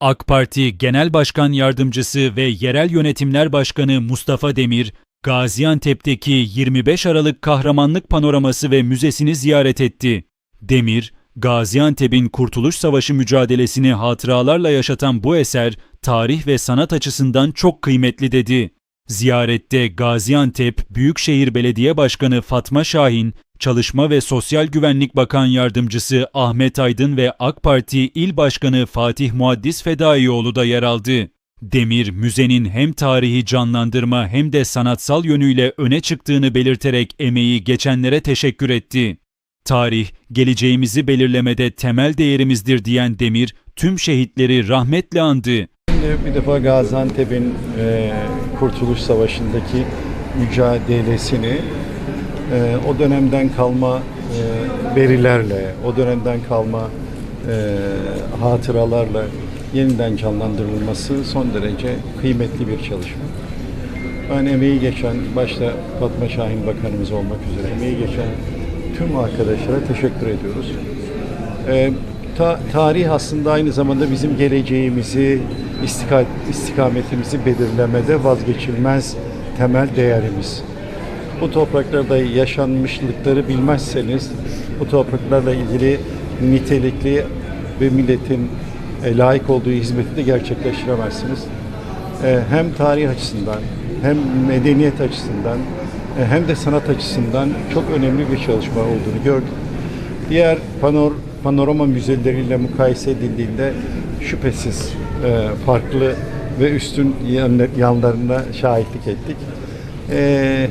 AK Parti Genel Başkan Yardımcısı ve Yerel Yönetimler Başkanı Mustafa Demir, Gaziantep'teki 25 Aralık Kahramanlık Panoraması ve Müzesini ziyaret etti. Demir, Gaziantep'in Kurtuluş Savaşı mücadelesini hatıralarla yaşatan bu eser, tarih ve sanat açısından çok kıymetli dedi. Ziyarette Gaziantep Büyükşehir Belediye Başkanı Fatma Şahin, Çalışma ve Sosyal Güvenlik Bakan Yardımcısı Ahmet Aydın ve AK Parti İl Başkanı Fatih Muaddis Fedaioğlu da yer aldı. Demir, müzenin hem tarihi canlandırma hem de sanatsal yönüyle öne çıktığını belirterek emeği geçenlere teşekkür etti. Tarih, geleceğimizi belirlemede temel değerimizdir diyen Demir, tüm şehitleri rahmetle andı. Şimdi bir defa Gaziantep'in e, Kurtuluş Savaşı'ndaki mücadelesini e, o dönemden kalma e, verilerle, o dönemden kalma e, hatıralarla yeniden canlandırılması son derece kıymetli bir çalışma. Ben emeği geçen, başta Fatma Şahin Bakanımız olmak üzere emeği geçen tüm arkadaşlara teşekkür ediyoruz. Ee, ta- tarih aslında aynı zamanda bizim geleceğimizi, istika- istikametimizi belirlemede vazgeçilmez temel değerimiz. Bu topraklarda yaşanmışlıkları bilmezseniz bu topraklarla ilgili nitelikli ve milletin e, layık olduğu hizmeti de gerçekleştiremezsiniz. E, hem tarih açısından hem medeniyet açısından e, hem de sanat açısından çok önemli bir çalışma olduğunu gördük. Diğer panor, panorama müzeleriyle mukayese edildiğinde şüphesiz e, farklı ve üstün yanlar- yanlarına şahitlik ettik. E,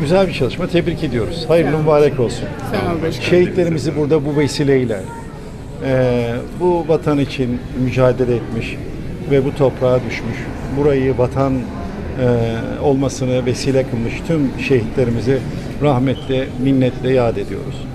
güzel bir çalışma. Tebrik ediyoruz. Hayırlı mübarek olsun. Sağ ol başkanım. Şehitlerimizi burada bu vesileyle e, bu vatan için mücadele etmiş ve bu toprağa düşmüş, burayı vatan e, olmasını vesile kılmış tüm şehitlerimizi rahmetle, minnetle yad ediyoruz.